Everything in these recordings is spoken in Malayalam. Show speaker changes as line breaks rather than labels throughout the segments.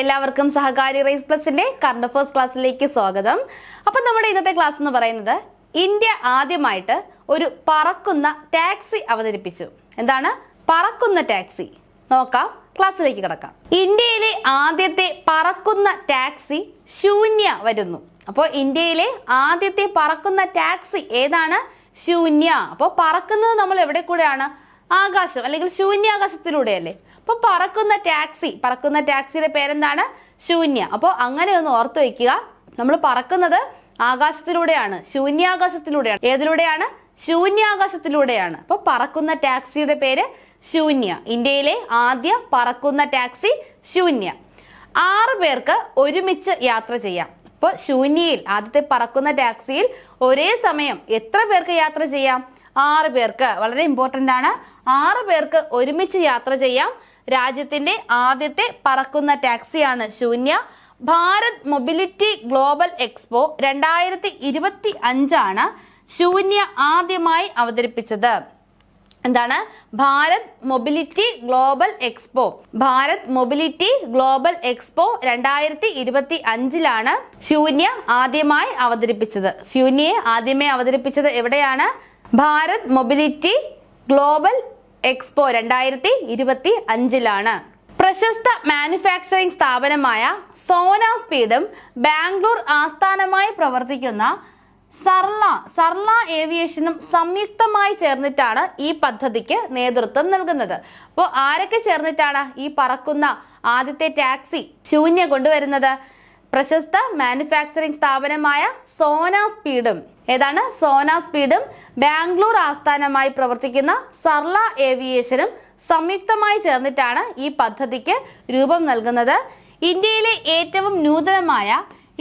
എല്ലാവർക്കും സഹകാരി റൈസ് പ്ലസിന്റെ കറണ്ട് അഫേഴ്സ് ക്ലാസ്സിലേക്ക് സ്വാഗതം. അപ്പൊ നമ്മുടെ ഇന്നത്തെ ക്ലാസ് എന്ന് പറയുന്നത് ഇന്ത്യ ആദ്യമായിട്ട് ഒരു പറക്കുന്ന ടാക്സി അവതരിപ്പിച്ചു. എന്താണ്? പറക്കുന്ന ടാക്സി. നോക്കാം ക്ലാസ്സിലേക്ക് കിടക്കാം. ഇന്ത്യയിലെ ആദ്യത്തെ പറക്കുന്ന ടാക്സി ശൂന്യ വരുന്നു. അപ്പോൾ ഇന്ത്യയിലെ ആദ്യത്തെ പറക്കുന്ന ടാക്സി ഏതാണ്? ശൂന്യ. അപ്പോൾ പറക്കുന്നത് നമ്മൾ എവിടെ കൂടെയാണ്? ആകാശം അല്ലെങ്കിൽ ശൂന്യാകാശത്തിലൂടെയല്ലേ? അപ്പൊ പറക്കുന്ന ടാക്സി പറക്കുന്ന ടാക്സിയുടെ പേരെന്താണ്? ശൂന്യ. അപ്പോൾ അങ്ങനെ ഒന്ന് ഓർത്തു വയ്ക്കുക നമ്മൾ പറക്കുന്നത് ആകാശത്തിലൂടെയാണ് ശൂന്യാകാശത്തിലൂടെയാണ്. ഏതിലൂടെയാണ്? ശൂന്യാകാശത്തിലൂടെയാണ്. അപ്പോൾ പറക്കുന്ന ടാക്സിയുടെ പേര് ശൂന്യ. ഇന്ത്യയിലെ ആദ്യ പറക്കുന്ന ടാക്സി ശൂന്യ. ആറ് പേർക്ക് ഒരുമിച്ച് യാത്ര ചെയ്യാം. അപ്പോൾ ശൂന്യയിൽ ആദ്യത്തെ പറക്കുന്ന ടാക്സിയിൽ ഒരേ സമയം എത്ര പേർക്ക് യാത്ര ചെയ്യാം? ആറ് പേർക്ക്. വളരെ ഇമ്പോർട്ടന്റ് ആണ്. ആറ് പേർക്ക് ഒരുമിച്ച് യാത്ര ചെയ്യാം. രാജ്യത്തിന്റെ ആദ്യത്തെ പറക്കുന്ന ടാക്സിയാണ് Shunya. Bharat mobility global expo രണ്ടായിരത്തി ഇരുപത്തി അഞ്ചാണ് ശൂന്യ ആദ്യമായി അവതരിപ്പിച്ചത്. എന്താണ്? Bharat mobility global expo. Bharat mobility global expo രണ്ടായിരത്തി ഇരുപത്തി അഞ്ചിലാണ് ശൂന്യ ആദ്യമായി അവതരിപ്പിച്ചത്. ശൂന്യയെ ആദ്യമേ അവതരിപ്പിച്ചത് എവിടെയാണ്? ഭാരത് മൊബിലിറ്റി ഗ്ലോബൽ എക്സ്പോ രണ്ടായിരത്തി ഇരുപത്തി അഞ്ചിലാണ് പ്രശസ്ത മാനുഫാക്ചറിംഗ് സ്ഥാപനമായ സോന സ്പീഡും ബാംഗ്ലൂർ ആസ്ഥാനമായി പ്രവർത്തിക്കുന്ന സർല സർല ഏവിയേഷനും സംയുക്തമായി ചേർന്നിട്ടാണ് ഈ പദ്ധതിക്ക് നേതൃത്വം നൽകുന്നത്. അപ്പോൾ ആരൊക്കെ ചേർന്നിട്ടാണ് ഈ പറക്കുന്ന ആദ്യത്തെ ടാക്സി ശൂന്യ കൊണ്ടുവരുന്നത് പ്രശസ്ത മാനുഫാക്ചറിംഗ് സ്ഥാപനമായ സോന സ്പീഡും ഏതാണ്? സോന സ്പീഡും ബാംഗ്ലൂർ ആസ്ഥാനമായി പ്രവർത്തിക്കുന്ന സർല ഏവിയേഷനും സംയുക്തമായി ചേർന്നിട്ടാണ് ഈ പദ്ധതിക്ക് രൂപം നൽകുന്നത്. ഇന്ത്യയിലെ ഏറ്റവും നൂതനമായ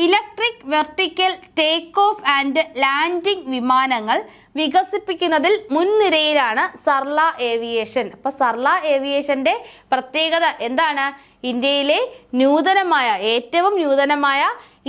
electric vertical take off and landing വിമാനങ്ങൾ വികസിപ്പിക്കുന്നതിൽ മുൻനിരയിലാണ് സർല ഏവിയേഷൻ. അപ്പൊ സർല ഏവിയേഷന്റെ പ്രത്യേകത എന്താണ്? ഇന്ത്യയിലെ നൂതനമായ ഏറ്റവും നൂതനമായ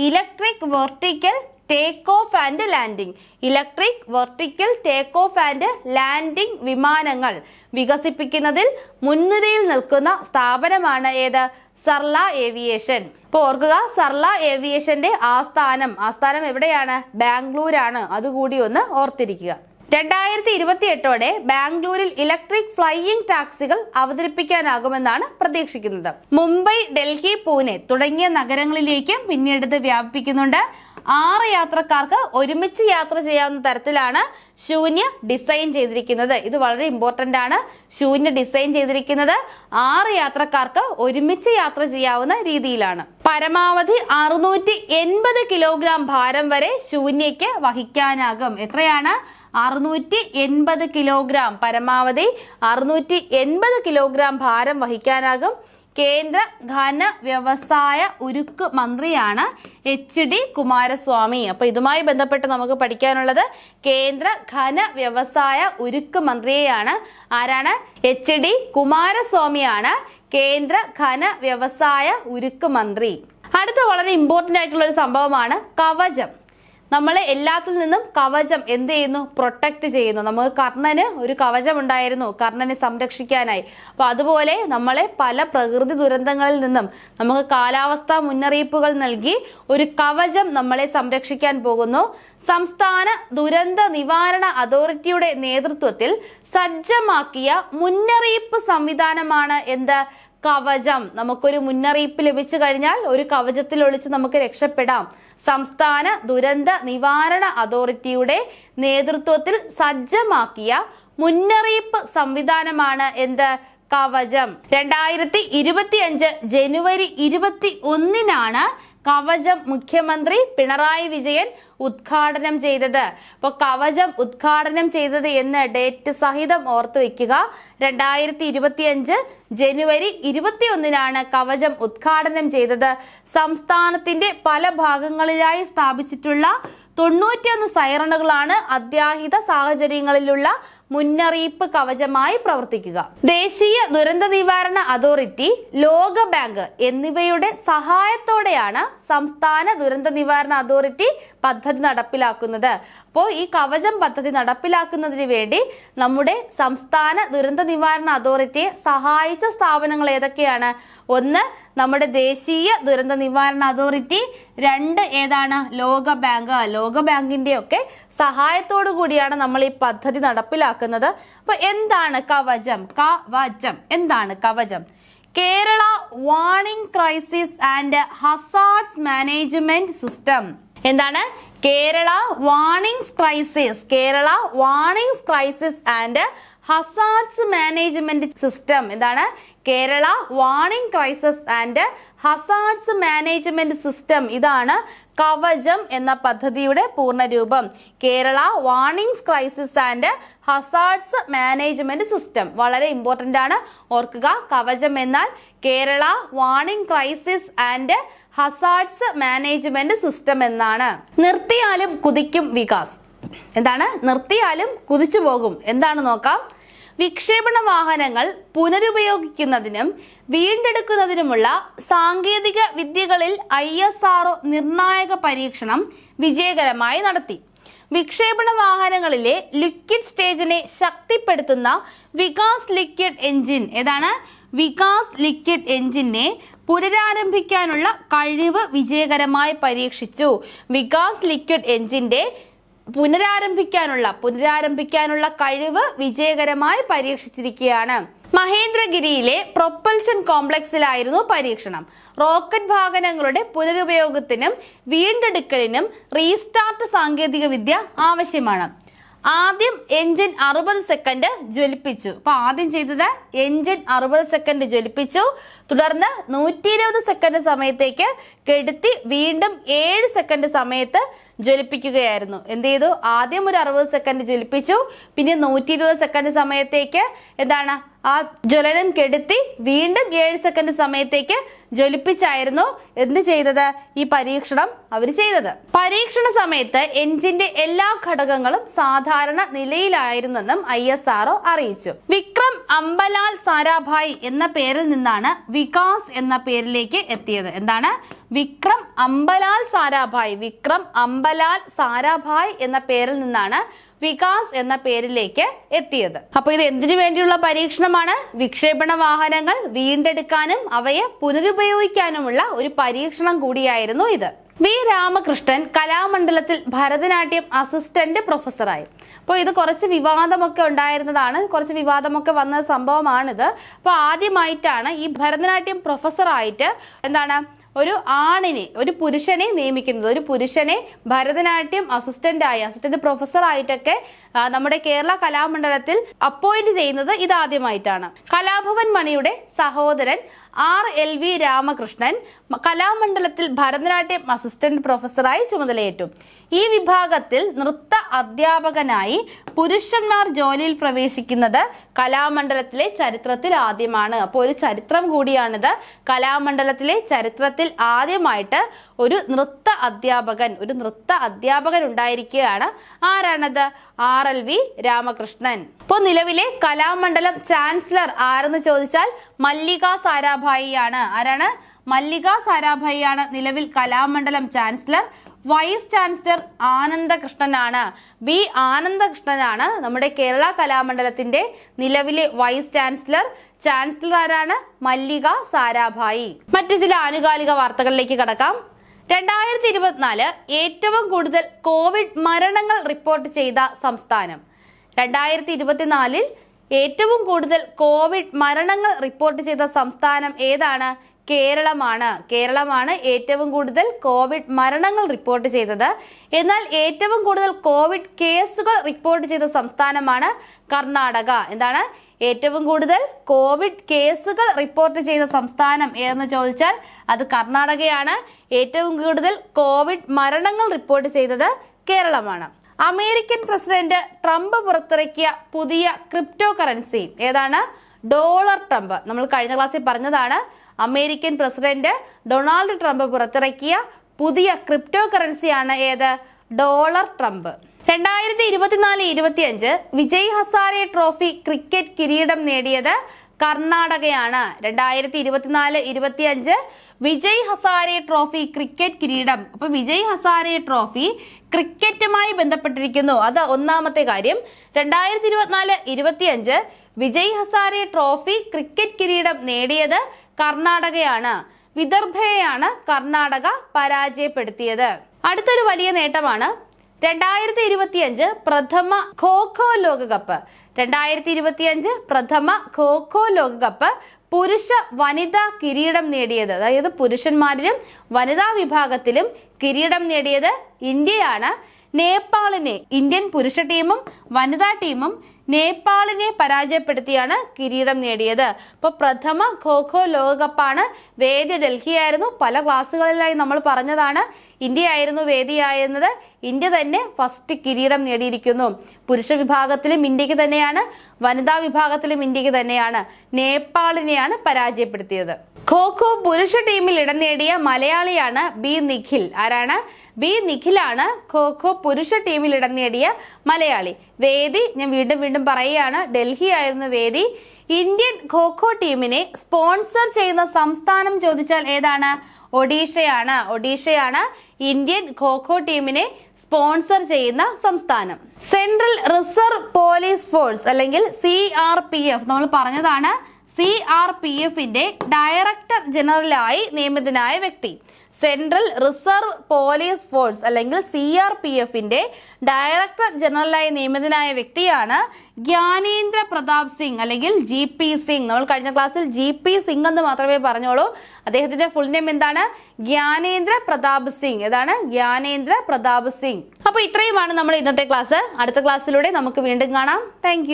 electric vertical take off and landing electric vertical take off and landing വിമാനങ്ങൾ. വികസിപ്പിക്കുന്നതിൽ മുൻനിരയിൽ നിൽക്കുന്ന സ്ഥാപനമാണ് ഏത്? സർല ഏവിയേഷൻ. ഇപ്പൊ ഓർക്കുക സർല ഏവിയേഷന്റെ ആസ്ഥാനം. ആസ്ഥാനം എവിടെയാണ്? ബാംഗ്ലൂരാണ്. അതുകൂടി ഒന്ന് ഓർത്തിരിക്കുക. രണ്ടായിരത്തി ഇരുപത്തി എട്ടോടെ ബാംഗ്ലൂരിൽ ഇലക്ട്രിക് ഫ്ലൈയിംഗ് ടാക്സികൾ അവതരിപ്പിക്കാനാകുമെന്നാണ് പ്രതീക്ഷിക്കുന്നത്. മുംബൈ ഡൽഹി പൂനെ തുടങ്ങിയ നഗരങ്ങളിലേക്കും പിന്നീട് ഇത് വ്യാപിപ്പിക്കുന്നുണ്ട്. ആറ് യാത്രക്കാർക്ക് ഒരുമിച്ച് യാത്ര ചെയ്യാവുന്ന തരത്തിലാണ് ശൂന്യ ഡിസൈൻ ചെയ്തിരിക്കുന്നത്. ഇത് വളരെ ഇമ്പോർട്ടന്റ് ആണ്. ശൂന്യ ഡിസൈൻ ചെയ്തിരിക്കുന്നത് ആറ് യാത്രക്കാർക്ക് ഒരുമിച്ച് യാത്ര ചെയ്യാവുന്ന രീതിയിലാണ്. പരമാവധി അറുന്നൂറ്റി എൺപത് കിലോഗ്രാം ഭാരം വരെ ശൂന്യയ്ക്ക് വഹിക്കാനാകും. എത്രയാണ്? അറുന്നൂറ്റി എൺപത് കിലോഗ്രാം. പരമാവധി അറുന്നൂറ്റി എൺപത് കിലോഗ്രാം ഭാരം വഹിക്കാനാകും. കേന്ദ്ര ഘന വ്യവസായ ഉരുക്ക് മന്ത്രിയാണ് എച്ച് ഡി കുമാരസ്വാമി. അപ്പൊ ഇതുമായി ബന്ധപ്പെട്ട് നമുക്ക് പഠിക്കാനുള്ളത് കേന്ദ്ര ഘന വ്യവസായ ഉരുക്ക് മന്ത്രിയെയാണ്. ആരാണ്? എച്ച് ഡി കുമാരസ്വാമിയാണ് കേന്ദ്ര ഘന വ്യവസായ ഉരുക്ക് മന്ത്രി. അടുത്ത വളരെ ഇമ്പോർട്ടന്റ് ആയിട്ടുള്ള ഒരു സംഭവമാണ് കവചം. നമ്മളെ എല്ലാത്തിൽ നിന്നും കവചം എന്ത് ചെയ്യുന്നു? പ്രൊട്ടക്ട് ചെയ്യുന്നു. നമുക്ക് കർണന് ഒരു കവചം ഉണ്ടായിരുന്നു കർണനെ സംരക്ഷിക്കാനായി. അപ്പൊ അതുപോലെ നമ്മളെ പല പ്രകൃതി ദുരന്തങ്ങളിൽ നിന്നും നമുക്ക് കാലാവസ്ഥാ മുന്നറിയിപ്പുകൾ നൽകി ഒരു കവചം നമ്മളെ സംരക്ഷിക്കാൻ പോകുന്നു. സംസ്ഥാന ദുരന്ത നിവാരണ അതോറിറ്റിയുടെ നേതൃത്വത്തിൽ സജ്ജമാക്കിയ മുന്നറിയിപ്പ് സംവിധാനമാണ് എന്ത്? കവചം. നമുക്കൊരു മുന്നറിയിപ്പ് ലഭിച്ചു കഴിഞ്ഞാൽ ഒരു കവചത്തിൽ ഒളിച്ച് നമുക്ക് രക്ഷപ്പെടാം. സംസ്ഥാന ദുരന്ത നിവാരണ അതോറിറ്റിയുടെ നേതൃത്വത്തിൽ സജ്ജമാക്കിയ മുന്നറിയിപ്പ് സംവിധാനമാണ് എന്ത്? കവചം. രണ്ടായിരത്തി ഇരുപത്തിയഞ്ച് ജനുവരി ഇരുപത്തി ഒന്നിനാണ് കവചം മുഖ്യമന്ത്രി പിണറായി വിജയൻ ഉദ്ഘാടനം ചെയ്തത്. അപ്പോൾ കവചം ഉദ്ഘാടനം ചെയ്തത് എന്ന് ഡേറ്റ് സഹിതം ഓർത്തു വെക്കുക. രണ്ടായിരത്തി ഇരുപത്തിയഞ്ച് ജനുവരി ഇരുപത്തിയൊന്നിനാണ് കവചം ഉദ്ഘാടനം ചെയ്തത്. സംസ്ഥാനത്തിന്റെ പല ഭാഗങ്ങളിലായി സ്ഥാപിച്ചിട്ടുള്ള തൊണ്ണൂറ്റിയൊന്ന് സൈറണുകളാണ് അത്യാഹിത സാഹചര്യങ്ങളിലുള്ള മുന്നറിയിപ്പ് കവചമായി പ്രവർത്തിക്കുക. ദേശീയ ദുരന്ത നിവാരണ അതോറിറ്റി ലോക ബാങ്ക് എന്നിവയുടെ സഹായത്തോടെയാണ് സംസ്ഥാന ദുരന്ത നിവാരണ അതോറിറ്റി പദ്ധതി നടപ്പിലാക്കുന്നത്. അപ്പോൾ ഈ കവചം പദ്ധതി നടപ്പിലാക്കുന്നതിന് വേണ്ടി നമ്മുടെ സംസ്ഥാന ദുരന്ത നിവാരണ അതോറിറ്റിയെ സഹായിച്ച സ്ഥാപനങ്ങൾ ഏതൊക്കെയാണ്? ഒന്ന് നമ്മുടെ ദേശീയ ദുരന്ത നിവാരണ അതോറിറ്റി രണ്ട് ഏതാണ്? ലോക ബാങ്ക്. ലോക ബാങ്കിന്റെ ഒക്കെ സഹായത്തോടു കൂടിയാണ് നമ്മൾ ഈ പദ്ധതി നടപ്പിലാക്കുന്നത്. അപ്പൊ എന്താണ് കവചം? കവചം. എന്താണ് Kavacham? Kerala warning crisis and hazards management system. എന്താണ്? Kerala warnings crisis Kerala warnings crisis and hazards management system. എന്താണ് Kerala warning crisis and hazards management system. ഇതാണ് കവചം എന്ന പദ്ധതിയുടെ പൂർണരൂപം. Kerala warnings crisis and hazards management system. വളരെ ഇമ്പോർട്ടന്റ് ആണ്. ഓർക്കുക കവചം എന്നാൽ Kerala warning crisis and hazards management system എന്നാണ്. നിർത്തിയാലും കുതിക്കും വികാസ്. എന്താണ്? നിർത്തിയാലും കുതിച്ചു പോകും. എന്താണ് നോക്കാം? വിക്ഷേപണ വാഹനങ്ങൾ പുനരുപയോഗിക്കുന്നതിനും വീണ്ടെടുക്കുന്നതിനുമുള്ള സാങ്കേതിക വിദ്യകളിൽ ഐ എസ് ആർ നിർണായക പരീക്ഷണം വിജയകരമായി നടത്തി. വിക്ഷേപണ വാഹനങ്ങളിലെ ലിക്വിഡ് സ്റ്റേജിനെ ശക്തിപ്പെടുത്തുന്ന വികാസ് ലിക്വിഡ് എഞ്ചിൻ ഏതാണ്? വികാസ് ലിക്വിഡ് എഞ്ചിനെ പുനരാരംഭിക്കാനുള്ള കഴിവ് വിജയകരമായി പരീക്ഷിച്ചു. വികാസ് ലിക്വിഡ് എഞ്ചിന്റെ പുനരാരംഭിക്കാനുള്ള പുനരാരംഭിക്കാനുള്ള കഴിവ് വിജയകരമായി പരീക്ഷിച്ചിരിക്കുകയാണ്. മഹേന്ദ്രഗിരിയിലെ പ്രൊപ്പൽഷൻ കോംപ്ലക്സിലായിരുന്നു പരീക്ഷണം. റോക്കറ്റ് വാഹനങ്ങളുടെ പുനരുപയോഗത്തിനും വീണ്ടെടുക്കലിനും റീസ്റ്റാർട്ട് സാങ്കേതിക വിദ്യ ആവശ്യമാണ്. ആദ്യം എഞ്ചിൻ അറുപത് സെക്കൻഡ് ജ്വലിപ്പിച്ചു. അപ്പൊ ആദ്യം ചെയ്തത് എഞ്ചിൻ അറുപത് സെക്കൻഡ് ജ്വലിപ്പിച്ചു. തുടർന്ന് നൂറ്റി ഇരുപത് സെക്കൻഡ് സമയത്തേക്ക് കെടുത്തി വീണ്ടും ഏഴ് സെക്കൻഡ് സമയത്ത് ജ്വലിപ്പിക്കുകയായിരുന്നു. എന്ത് ചെയ്തു? ആദ്യം ഒരു അറുപത് സെക്കൻഡ് ജ്വലിപ്പിച്ചു. പിന്നെ നൂറ്റി ഇരുപത് സെക്കൻഡ് സമയത്തേക്ക് എന്താണ്? ആ ജ്വലനം കെടുത്തി വീണ്ടും ഏഴ് സെക്കൻഡ് സമയത്തേക്ക് ജ്വലിപ്പിച്ചായിരുന്നു. എന്ത് ചെയ്തത്? ഈ പരീക്ഷണം അവർ ചെയ്തത്. പരീക്ഷണ സമയത്ത് എഞ്ചിന്റെ എല്ലാ ഘടകങ്ങളും സാധാരണ നിലയിലായിരുന്നെന്നും ഐ അറിയിച്ചു. വിക്രം അമ്പലാൽ സാരാഭായ് എന്ന പേരിൽ നിന്നാണ് വികാസ് എന്ന പേരിലേക്ക് എത്തിയത്. എന്താണ്? വിക്രം അമ്പലാൽ സാരാഭായ്. വിക്രം അമ്പലാൽ സാരാഭായ് എന്ന പേരിൽ നിന്നാണ് വികാസ് എന്ന പേരിലേക്ക് എത്തിയത്. അപ്പൊ ഇത് എന്തിനു വേണ്ടിയുള്ള പരീക്ഷണമാണ്? വിക്ഷേപണ വാഹനങ്ങൾ വീണ്ടെടുക്കാനും അവയെ പുനരുപയോഗിക്കാനുമുള്ള ഒരു പരീക്ഷണം കൂടിയായിരുന്നു ഇത്. വി രാമകൃഷ്ണൻ കലാമണ്ഡലത്തിൽ ഭരതനാട്യം അസിസ്റ്റന്റ് പ്രൊഫസറായി. അപ്പോൾ ഇത് കുറച്ച് വിവാദമൊക്കെ ഉണ്ടായിരുന്നതാണ്. കുറച്ച് വിവാദമൊക്കെ വന്ന സംഭവമാണിത്. അപ്പോൾ ആദ്യമായിട്ടാണ് ഈ ഭരതനാട്യം പ്രൊഫസറായിട്ട് എന്താണ് ഒരു ആണിനെ ഒരു പുരുഷനെ നിയമിക്കുന്നത്. ഒരു പുരുഷനെ ഭരതനാട്യം അസിസ്റ്റന്റായി അസിസ്റ്റന്റ് പ്രൊഫസറായിട്ടൊക്കെ നമ്മുടെ കേരള കലാമണ്ഡലത്തിൽ അപ്പോയിന്റ് ചെയ്യുന്നത് ഇതാദ്യമായിട്ടാണ്. കലാഭവൻ മണിയുടെ സഹോദരൻ ആർ എൽ വി രാമകൃഷ്ണൻ കലാമണ്ഡലത്തിൽ ഭരതനാട്യം അസിസ്റ്റന്റ് പ്രൊഫസറായി ചുമതലയേറ്റു. ഈ വിഭാഗത്തിൽ നൃത്ത അധ്യാപകനായി പുരുഷന്മാർ ജോലിയിൽ പ്രവേശിക്കുന്നത് കലാമണ്ഡലത്തിലെ ചരിത്രത്തിൽ ആദ്യമാണ്. അപ്പോൾ ഒരു ചരിത്രം കൂടിയാണിത്. കലാമണ്ഡലത്തിലെ ചരിത്രത്തിൽ ആദ്യമായിട്ട് ഒരു നൃത്ത അധ്യാപകൻ ഒരു നൃത്ത അധ്യാപകൻ ഉണ്ടായിരിക്കുകയാണ്. ആരാണത്? R L V Ramakrishnan. ഇപ്പോൾ നിലവിലെ കലാമണ്ഡലം ചാൻസലർ ആരെന്ന് ചോദിച്ചാൽ മല്ലിക സാരാഭായി ആണ് ആരാണ്? മല്ലിക സാരാഭായിയാണ് നിലവിൽ കലാമണ്ഡലം ചാൻസലർ. വൈസ് ചാൻസലർ ആനന്ദകൃഷ്ണനാണ്. ബി ആനന്ദകൃഷ്ണനാണ് നമ്മുടെ കേരള കലാമണ്ഡലത്തിന്റെ നിലവിലെ വൈസ് ചാൻസലർ. ചാൻസലർ ആരാണ്? മല്ലിക സാരാഭായി. മറ്റു ചില ആനുകാലിക വാർത്തകളിലേക്ക് കടക്കാം. രണ്ടായിരത്തി ഇരുപത്തിനാല് ഏറ്റവും കൂടുതൽ കോവിഡ് മരണങ്ങൾ റിപ്പോർട്ട് ചെയ്ത സംസ്ഥാനം. രണ്ടായിരത്തി ഇരുപത്തിനാലിൽ ഏറ്റവും കൂടുതൽ കോവിഡ് മരണങ്ങൾ റിപ്പോർട്ട് ചെയ്ത സംസ്ഥാനം ഏതാണ്? കേരളമാണ്. കേരളമാണ് ഏറ്റവും കൂടുതൽ കോവിഡ് മരണങ്ങൾ റിപ്പോർട്ട് ചെയ്തത്. എന്നാൽ ഏറ്റവും കൂടുതൽ കോവിഡ് കേസുകൾ റിപ്പോർട്ട് ചെയ്ത സംസ്ഥാനമാണ് കർണാടക. എന്താണ്? ഏറ്റവും കൂടുതൽ കോവിഡ് കേസുകൾ റിപ്പോർട്ട് ചെയ്ത സംസ്ഥാനം ഏതെന്ന് ചോദിച്ചാൽ അത് കർണാടകയാണ്. ഏറ്റവും കൂടുതൽ കോവിഡ് മരണങ്ങൾ റിപ്പോർട്ട് ചെയ്തത് കേരളമാണ്. അമേരിക്കൻ പ്രസിഡന്റ് ട്രംപ് പുറത്തിറക്കിയ പുതിയ ക്രിപ്റ്റോ കറൻസി ഏതാണ്? Dollar Trump. നമ്മൾ കഴിഞ്ഞ ക്ലാസ്സിൽ പറഞ്ഞതാണ് അമേരിക്കൻ പ്രസിഡന്റ് ഡൊണാൾഡ് ട്രംപ് പുറത്തിറക്കിയ പുതിയ ക്രിപ്റ്റോ കറൻസിയാണ് ഏത്? Dollar Trump. രണ്ടായിരത്തി ഇരുപത്തിനാല് ഇരുപത്തിയഞ്ച് വിജയ് ഹസാരെ ട്രോഫി ക്രിക്കറ്റ് കിരീടം നേടിയത് കർണാടകയാണ്. രണ്ടായിരത്തി ഇരുപത്തിനാല് ഇരുപത്തിയഞ്ച് വിജയ് ഹസാരെ ട്രോഫി ക്രിക്കറ്റ് കിരീടം. അപ്പൊ വിജയ് ഹസാരെ ട്രോഫി ക്രിക്കറ്റുമായി ബന്ധപ്പെട്ടിരിക്കുന്നു. അത് ഒന്നാമത്തെ കാര്യം. രണ്ടായിരത്തി ഇരുപത്തിനാല് ഇരുപത്തിയഞ്ച് വിജയ് ഹസാരെ ട്രോഫി ക്രിക്കറ്റ് കിരീടം നേടിയത് കർണാടകയാണ്. വിദർഭയെയാണ് കർണാടക പരാജയപ്പെടുത്തിയത്. അടുത്തൊരു വലിയ നേട്ടമാണ് രണ്ടായിരത്തി ഇരുപത്തിയഞ്ച് പ്രഥമ ഖോഖോ ലോകകപ്പ്. രണ്ടായിരത്തി ഇരുപത്തിയഞ്ച് പ്രഥമ ഖോഖോ ലോകകപ്പ് പുരുഷ വനിതാ കിരീടം നേടിയത്. അതായത് പുരുഷന്മാരിലും വനിതാ വിഭാഗത്തിലും കിരീടം നേടിയത് ഇന്ത്യയാണ്. നേപ്പാളിനെ ഇന്ത്യൻ പുരുഷ ടീമും വനിതാ ടീമും നേപ്പാളിനെ പരാജയപ്പെടുത്തിയാണ് കിരീടം നേടിയത്. ഇപ്പോൾ പ്രഥമ ഖോഖോ ലോകകപ്പാണ് വേദി ഡൽഹി ആയിരുന്നു പല ക്ലാസ്സുകളിലായി നമ്മൾ പറഞ്ഞതാണ് ഇന്ത്യ ആയിരുന്നു വേദിയായിരുന്നത്. ഇന്ത്യ തന്നെ ഫസ്റ്റ് കിരീടം നേടിയിരിക്കുന്നു. പുരുഷ വിഭാഗത്തിലും ഇന്ത്യയ്ക്ക് തന്നെയാണ് വനിതാ വിഭാഗത്തിലും ഇന്ത്യയ്ക്ക് തന്നെയാണ് നേപ്പാളിനെയാണ് പരാജയപ്പെടുത്തിയത്. ഖോഖോ പുരുഷ ടീമിൽ ഇടം നേടിയ മലയാളിയാണ് ബി നിഖിൽ. ആരാണ്? ബി നിഖിലാണ് ഖോഖോ പുരുഷ ടീമിൽ ഇടം നേടിയ മലയാളി. വേദി ഞാൻ വീണ്ടും വീണ്ടും പറയുകയാണ് ഡൽഹി ആയിരുന്നു വേദി. ഇന്ത്യൻ ഖോഖോ ടീമിനെ സ്പോൺസർ ചെയ്യുന്ന സംസ്ഥാനം ചോദിച്ചാൽ ഏതാണ്? ഒഡീഷയാണ്. ഒഡീഷയാണ് ഇന്ത്യൻ ഖോഖോ ടീമിനെ സ്പോൺസർ ചെയ്യുന്ന സംസ്ഥാനം. സെൻട്രൽ റിസർവ് പോലീസ് ഫോഴ്സ് അല്ലെങ്കിൽ സി നമ്മൾ പറഞ്ഞതാണ് സി ആർ പി എഫിന്റെ ഡയറക്ടർ ജനറലായി നിയമിതനായ വ്യക്തി. സെൻട്രൽ റിസർവ് പോലീസ് ഫോഴ്സ് അല്ലെങ്കിൽ സി ആർ പി എഫിന്റെ ഡയറക്ടർ ജനറലായി നിയമിതനായ വ്യക്തിയാണ് ജ്ഞാനേന്ദ്ര പ്രതാപ് സിംഗ് അല്ലെങ്കിൽ ജി പി സിംഗ്. നമ്മൾ കഴിഞ്ഞ ക്ലാസ്സിൽ ജി പി സിംഗ് എന്ന് മാത്രമേ പറഞ്ഞോളൂ. അദ്ദേഹത്തിന്റെ ഫുൾ നെയിം എന്താണ്? ജ്ഞാനേന്ദ്ര പ്രതാപ് സിംഗ്. ഏതാണ്? ജ്ഞാനേന്ദ്ര പ്രതാപ് സിംഗ്. അപ്പൊ ഇത്രയുമാണ് നമ്മൾ ഇന്നത്തെ ക്ലാസ് അടുത്ത ക്ലാസ്സിലൂടെ നമുക്ക് വീണ്ടും കാണാം. താങ്ക്